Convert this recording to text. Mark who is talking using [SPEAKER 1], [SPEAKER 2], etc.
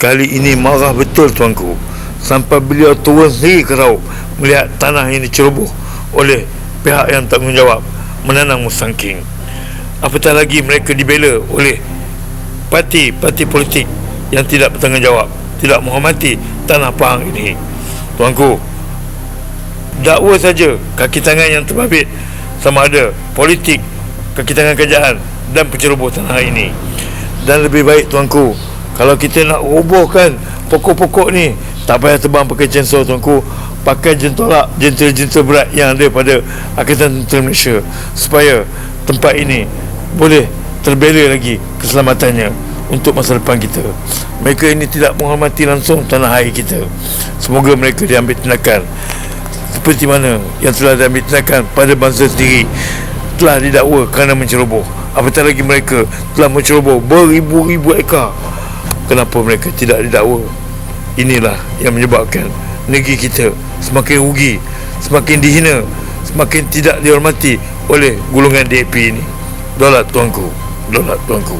[SPEAKER 1] kali ini marah betul tuanku. Sampai beliau turun sendiri ke melihat tanah ini ceroboh oleh pihak yang tanggungjawab menanam musangking apatah lagi mereka dibela oleh parti-parti politik yang tidak bertanggungjawab tidak menghormati tanah Pahang ini. Tuanku dakwa saja kaki tangan yang terbabit sama ada politik kaki tangan kerajaan dan penceroboh tanah ini. Dan lebih baik tuanku kalau kita nak robohkan pokok-pokok ni tak payah terbang pakai chainsaw tuanku pakai jentolak jentel-jentel berat yang ada pada Angkatan Tentera Malaysia. Supaya tempat ini boleh terbela lagi keselamatannya untuk masa depan kita. Mereka ini tidak menghormati langsung tanah air kita. Semoga mereka diambil tindakan seperti mana yang telah diambil tindakan pada bangsa sendiri telah didakwa kerana menceroboh. Apatah lagi mereka telah menceroboh beribu-ribu ekar kenapa mereka tidak didakwa? Inilah yang menyebabkan negeri kita semakin rugi semakin dihina semakin tidak dihormati oleh gulungan DAP ini. Dolat tuanku dolat tuanku